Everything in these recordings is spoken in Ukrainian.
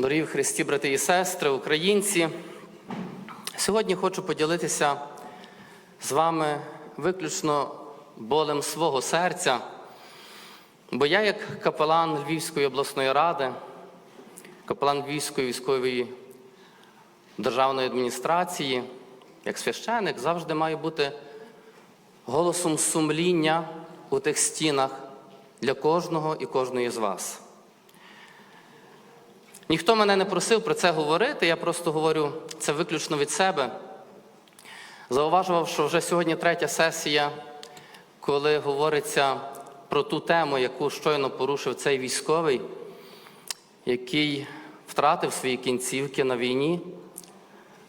Дорогі в Христі, брати і сестри, українці. Сьогодні хочу поділитися з вами виключно болем свого серця, бо я, як капелан Львівської обласної ради, капелан Львівської військової державної адміністрації, як священик, завжди маю бути голосом сумління у тих стінах для кожного і кожної з вас. Ніхто мене не просив про це говорити, я просто говорю це виключно від себе. Зауважував, що вже сьогодні третя сесія, коли говориться про ту тему, яку щойно порушив цей військовий, який втратив свої кінцівки на війні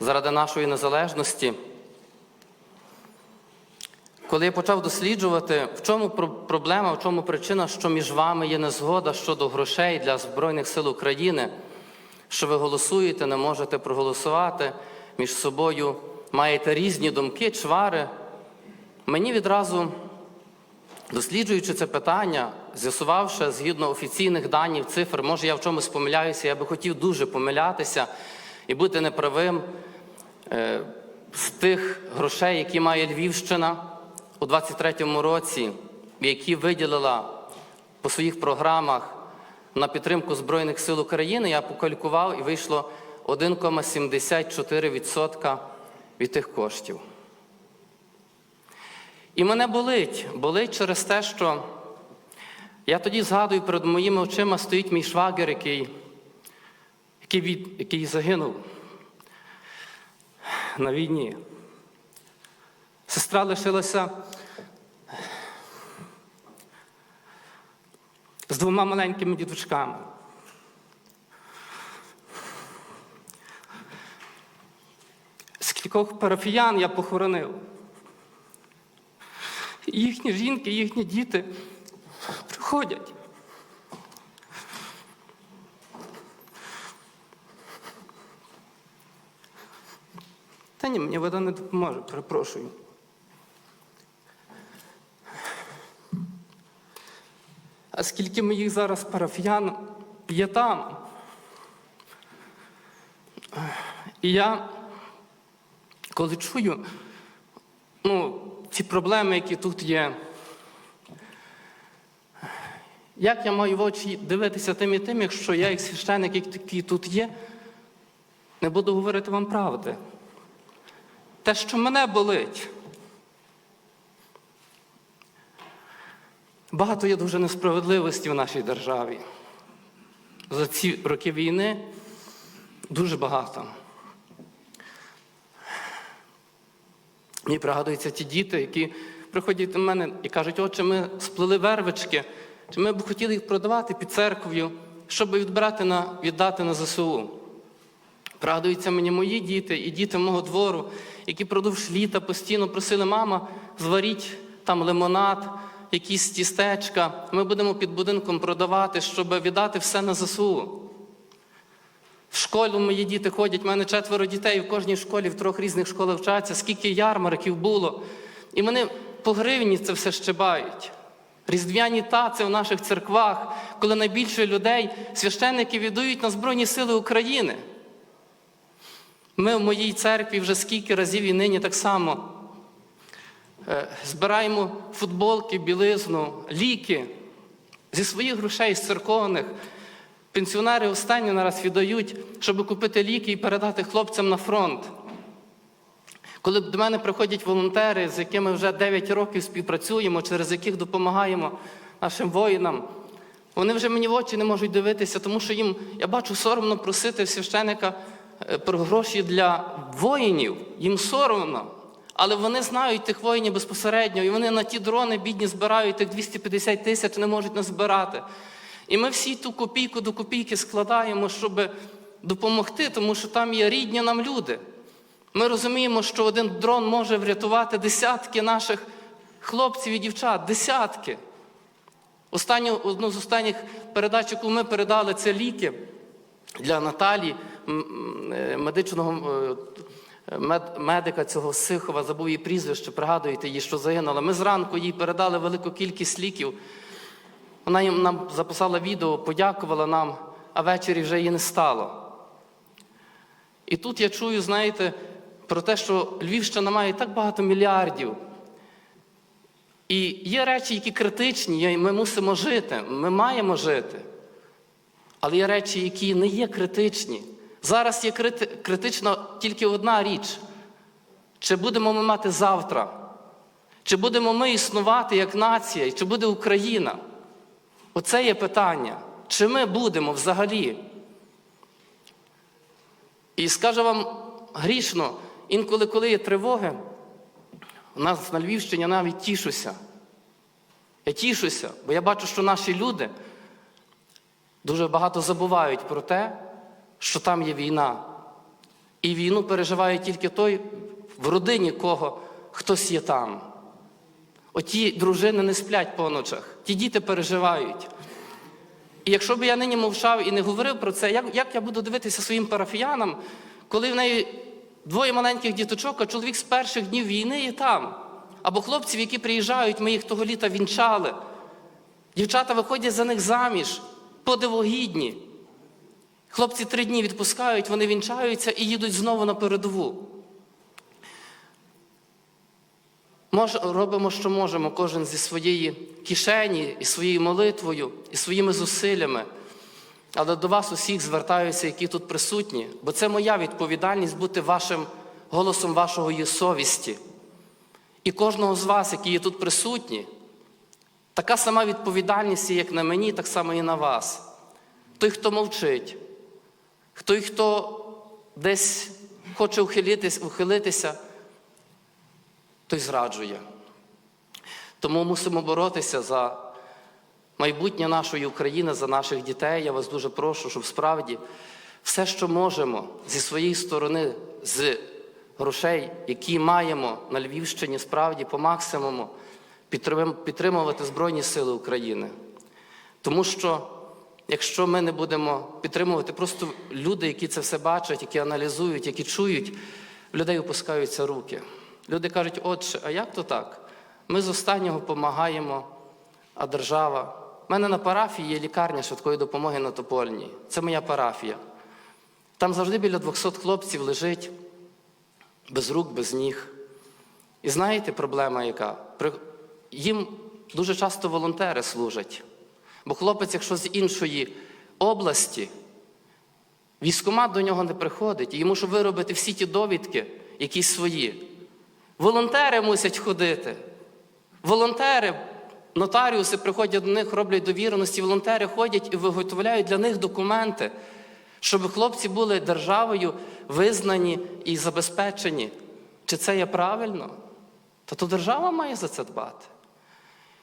заради нашої незалежності. Коли я почав досліджувати, в чому проблема, в чому причина, що між вами є незгода щодо грошей для Збройних сил України, що ви голосуєте, не можете проголосувати між собою, маєте різні думки, чвари, мені відразу, досліджуючи це питання, з'ясувавши згідно офіційних даних, цифр, може я в чомусь помиляюся, я би хотів дуже помилятися і бути неправим е, з тих грошей, які має Львівщина у 23-му році, які виділила по своїх програмах на підтримку Збройних сил України, я покалькував і вийшло 1,74% від тих коштів. І мене болить, болить через те, що я тоді згадую, перед моїми очима стоїть мій швагер, який, який, від, який загинув на війні. Сестра лишилася з двома маленькими діточками. Скількох парафіян я похоронив. Їхні жінки, їхні діти приходять. Та ні, мені вода не допоможе, перепрошую. Скільки моїх зараз парафіян є там? І я, коли чую ну, ці проблеми, які тут є, як я маю в очі дивитися тим і тим, якщо я, як священник, який тут є, не буду говорити вам правди. Те, що мене болить. Багато є дуже несправедливості в нашій державі. За ці роки війни дуже багато. Мені пригадуються ті діти, які приходять до мене і кажуть, отче, ми сплели вервички, чи ми б хотіли їх продавати під церквою, щоб відбирати на, віддати на ЗСУ. Пригадуються мені мої діти і діти мого двору, які продовж літа постійно просили, мама, зваріть там лимонад якісь тістечка, ми будемо під будинком продавати, щоб віддати все на ЗСУ. В школу мої діти ходять, в мене четверо дітей в кожній школі, в трьох різних школах вчаться, скільки ярмарків було. І вони по гривні це все щебають. Різдвяні таци в наших церквах, коли найбільше людей священники віддають на Збройні Сили України. Ми в моїй церкві вже скільки разів і нині так само збираємо футболки, білизну, ліки зі своїх грошей, з церковних. Пенсіонери останні нараз віддають, щоб купити ліки і передати хлопцям на фронт. Коли до мене приходять волонтери, з якими вже 9 років співпрацюємо, через яких допомагаємо нашим воїнам, вони вже мені в очі не можуть дивитися, тому що їм, я бачу, соромно просити священика про гроші для воїнів. Їм соромно. Але вони знають тих воїнів безпосередньо, і вони на ті дрони бідні збирають тих 250 тисяч, не можуть назбирати. І ми всі ту копійку до копійки складаємо, щоб допомогти, тому що там є рідні нам люди. Ми розуміємо, що один дрон може врятувати десятки наших хлопців і дівчат, десятки. Останню, одну з останніх передач, яку ми передали, це ліки для Наталі, медичного медика цього Сихова, забув її прізвище, пригадуєте її, що загинула. Ми зранку їй передали велику кількість ліків. Вона їм нам записала відео, подякувала нам. а ввечері вже її не стало. І тут я чую, знаєте, про те, що Львівщина має так багато мільярдів. І є речі, які критичні, ми мусимо жити, ми маємо жити. Але є речі, які не є критичні. Зараз є крити... критична тільки одна річ: чи будемо ми мати завтра? Чи будемо ми існувати як нація, чи буде Україна? Оце є питання. Чи ми будемо взагалі? І скажу вам грішно, інколи, коли є тривоги, у нас на Львівщині я навіть тішуся. Я тішуся, бо я бачу, що наші люди дуже багато забувають про те, що там є війна. І війну переживає тільки той, в родині кого хтось є там. Оті дружини не сплять по ночах, ті діти переживають. І якщо б я нині мовчав і не говорив про це, як, як я буду дивитися своїм парафіянам, коли в неї двоє маленьких діточок, а чоловік з перших днів війни є там. Або хлопців, які приїжджають, ми їх того літа вінчали. Дівчата виходять за них заміж, подивогідні. Хлопці три дні відпускають, вони вінчаються і їдуть знову на передову. Мож, робимо, що можемо, кожен зі своєї кишені, і своєю молитвою, і своїми зусиллями. Але до вас усіх звертаюся, які тут присутні, бо це моя відповідальність бути вашим голосом вашого є совісті. І кожного з вас, які є тут присутні, така сама відповідальність, є, як на мені, так само і на вас. Той, хто мовчить, той, хто десь хоче ухилитись, ухилитися, той зраджує. Тому мусимо боротися за майбутнє нашої України, за наших дітей. Я вас дуже прошу, щоб справді все, що можемо зі своєї сторони, з грошей, які маємо на Львівщині, справді по максимуму підтримувати Збройні Сили України. Тому що, якщо ми не будемо підтримувати, просто люди, які це все бачать, які аналізують, які чують, в людей опускаються руки. Люди кажуть, отче, а як то так? Ми з останнього допомагаємо, а держава. У мене на парафії є лікарня швидкої допомоги на Топольній. Це моя парафія. Там завжди біля 200 хлопців лежить без рук, без ніг. І знаєте, проблема яка? Їм дуже часто волонтери служать. Бо хлопець, якщо з іншої області, військомат до нього не приходить, і йому щоб виробити всі ті довідки, якісь свої. Волонтери мусять ходити. Волонтери, нотаріуси приходять до них, роблять довіреності, волонтери ходять і виготовляють для них документи, щоб хлопці були державою визнані і забезпечені. Чи це є правильно? Та то держава має за це дбати.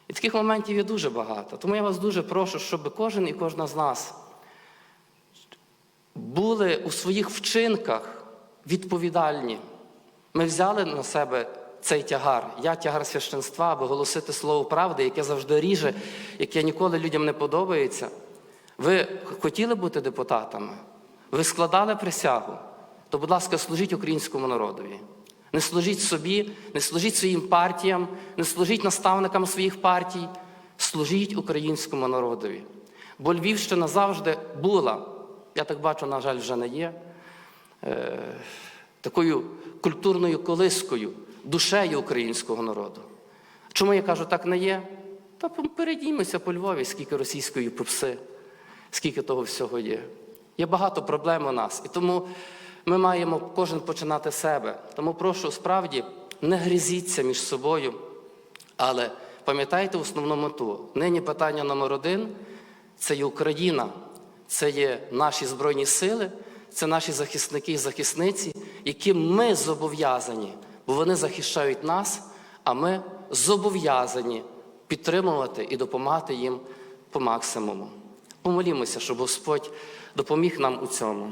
І таких моментів є дуже багато. Тому я вас дуже прошу, щоб кожен і кожна з нас були у своїх вчинках відповідальні. Ми взяли на себе цей тягар. Я тягар священства, аби голосити слово правди, яке завжди ріже, яке ніколи людям не подобається. Ви хотіли бути депутатами? Ви складали присягу? То, будь ласка, служіть українському народові. Не служіть собі, не служіть своїм партіям, не служіть наставникам своїх партій, служіть українському народові. Бо Львівщина завжди була, я так бачу, на жаль, вже не є. Е такою культурною колискою, душею українського народу. Чому я кажу, так не є? Та передіймося по Львові, скільки російської попси, скільки того всього є. Є багато проблем у нас. І тому ми маємо кожен починати себе. Тому прошу, справді, не грізіться між собою, але пам'ятайте основну мету. Нині питання номер один це є Україна, це є наші Збройні Сили, це наші захисники і захисниці яким ми зобов'язані, бо вони захищають нас, а ми зобов'язані підтримувати і допомагати їм по максимуму. Помолімося, щоб Господь допоміг нам у цьому.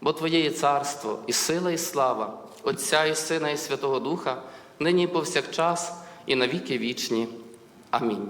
бо Твоє є царство, і сила, і слава, Отця і Сина, і Святого Духа, нині і повсякчас, і навіки вічні. Амінь.